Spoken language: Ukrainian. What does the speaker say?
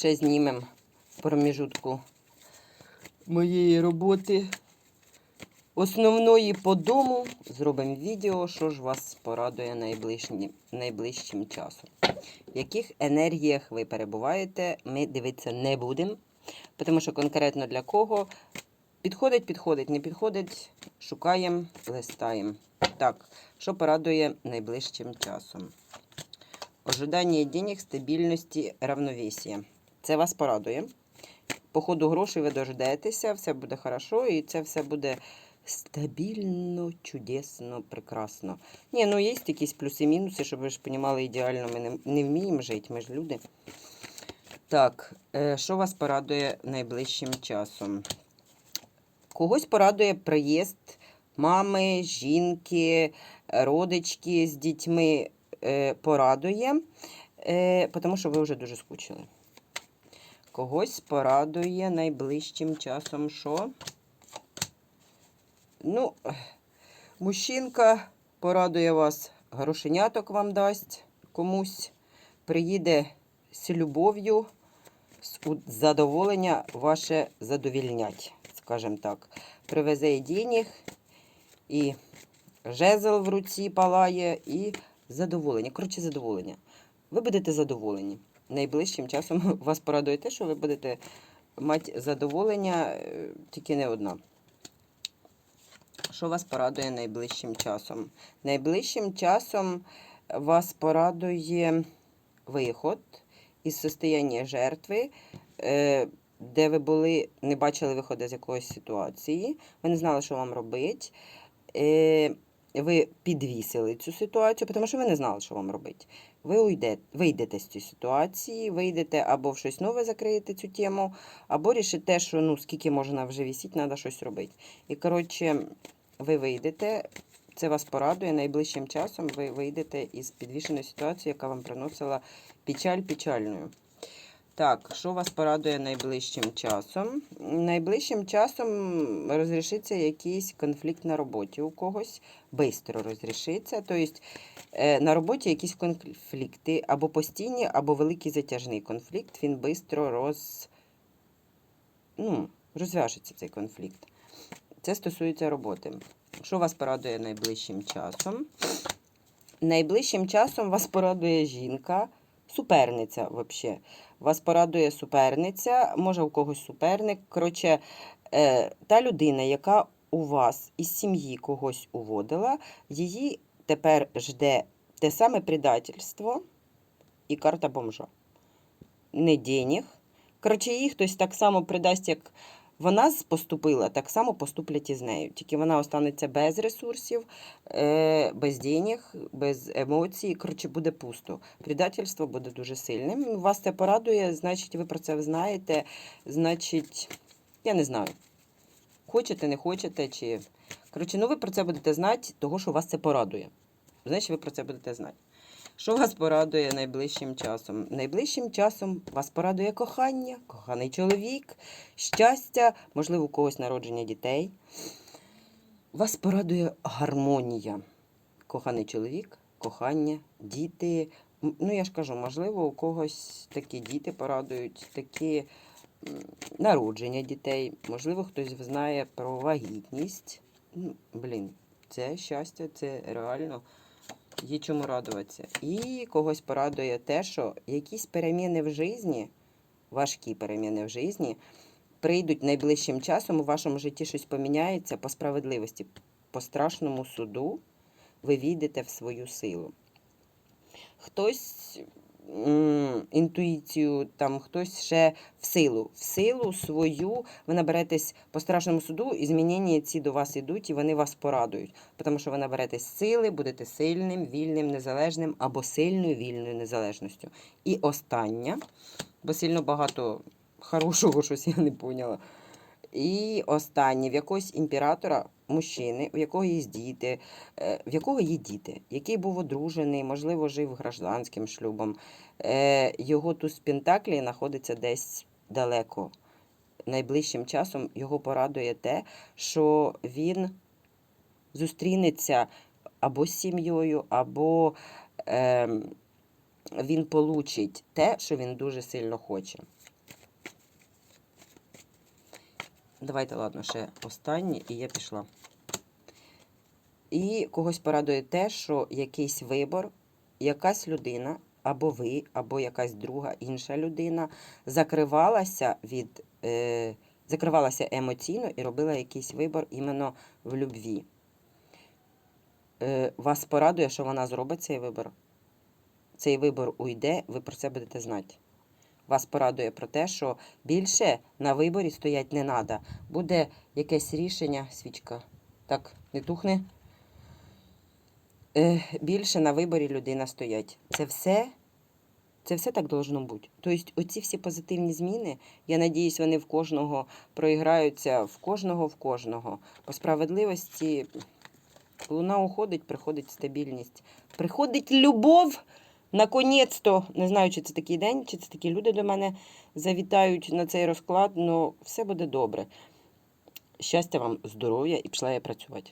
ще знімемо проміжутку моєї роботи. Основної по дому зробимо відео, що ж вас порадує найближчим, найближчим часом. В яких енергіях ви перебуваєте, ми дивитися не будемо. Тому що конкретно для кого підходить, підходить, не підходить, шукаємо, листаємо. Так, що порадує найближчим часом? Ожидання денег, стабільності, равновесія. Це вас порадує. По ходу грошей ви дождетеся, все буде хорошо, і це все буде стабільно, чудесно, прекрасно. Ні, ну є якісь плюси-мінуси, щоб ви ж розуміли, ідеально ми не, не вміємо жити, ми ж люди. Так, е, що вас порадує найближчим часом? Когось порадує приїзд мами, жінки, родички з дітьми е, порадує, е, тому що ви вже дуже скучили. Когось порадує найближчим часом що? Ну, мужчинка порадує вас, грошеняток вам дасть комусь, приїде з любов'ю, з задоволення ваше задовільнять, скажімо так. Привезе і денег, і жезл в руці палає, і задоволення. Коротше, задоволення. Ви будете задоволені. Найближчим часом вас порадує те, що ви будете мати задоволення, е, тільки не одна. Що вас порадує найближчим часом? Найближчим часом вас порадує виход із состояння жертви, е, де ви були, не бачили виходу з якоїсь ситуації, ви не знали, що вам робити. Ви підвісили цю ситуацію, тому що ви не знали, що вам робити. Ви уйдете, вийдете з цієї ситуації, вийдете або в щось нове закриєте цю тему, або рішите, що ну скільки можна вже вісіти, треба щось робити. І коротше, ви вийдете, це вас порадує. Найближчим часом ви вийдете із підвішеної ситуації, яка вам приносила печаль печальною. Так, що вас порадує найближчим часом? Найближчим часом розрішиться якийсь конфлікт на роботі у когось, бистро розрішиться. Тобто е, на роботі якісь конфлікти або постійні, або великий затяжний конфлікт, він бистро роз... ну, розв'яжеться цей конфлікт. Це стосується роботи. Що вас порадує найближчим часом? Найближчим часом вас порадує жінка, суперниця взагалі. Вас порадує суперниця, може у когось суперник. Коротше, е, та людина, яка у вас із сім'ї когось уводила, її тепер жде те саме предательство і карта бомжа. Не денег. Коротше, її хтось так само придасть, як вона поступила, так само поступлять і з нею. Тільки вона останеться без ресурсів, е, без денег, без емоцій. Коротше, буде пусто. Предательство буде дуже сильним. Вас це порадує, значить, ви про це знаєте. Значить, я не знаю. Хочете, не хочете, чи. Коротше, ну ви про це будете знати, того, що вас це порадує. Значить, ви про це будете знати. Що вас порадує найближчим часом? Найближчим часом вас порадує кохання, коханий чоловік, щастя, можливо, у когось народження дітей. Вас порадує гармонія. Коханий чоловік, кохання, діти. Ну, я ж кажу, можливо, у когось такі діти порадують, такі народження дітей. Можливо, хтось знає про вагітність. Ну, Блін, це щастя, це реально є чому радуватися. І когось порадує те, що якісь переміни в житті, важкі переміни в житті, прийдуть найближчим часом, у вашому житті щось поміняється по справедливості, по страшному суду ви війдете в свою силу. Хтось інтуїцію, там хтось ще в силу. В силу свою ви наберетесь по страшному суду, і змінення ці до вас ідуть, і вони вас порадують. Тому що ви наберетесь сили, будете сильним, вільним, незалежним або сильною вільною незалежністю. І остання, бо сильно багато хорошого щось я не поняла. І останнє, в якогось імператора, мужчини, у якого є діти, е, в якого є діти, який був одружений, можливо, жив гражданським шлюбом. Е, Його туз Пентаклі знаходиться десь далеко. Найближчим часом його порадує те, що він зустрінеться або з сім'єю, або ем, він получить те, що він дуже сильно хоче. Давайте, ладно, ще останнє, і я пішла. І когось порадує те, що якийсь вибор, якась людина, або ви, або якась друга інша людина закривалася від. Е, закривалася емоційно і робила якийсь вибор іменно в любві. Е, вас порадує, що вона зробить цей вибор. Цей вибор уйде, ви про це будете знати. Вас порадує про те, що більше на виборі стоять не треба. Буде якесь рішення, свічка. Так, не тухне. Е, більше на виборі людина стоять. Це все, це все так должно бути. Тобто, оці всі позитивні зміни, я надіюсь, вони в кожного проіграються, в кожного, в кожного. По справедливості луна уходить, приходить стабільність. Приходить любов. Наконець-то, не знаю, чи це такий день, чи це такі люди до мене завітають на цей розклад, але все буде добре. Щастя вам, здоров'я і пішла я працювати.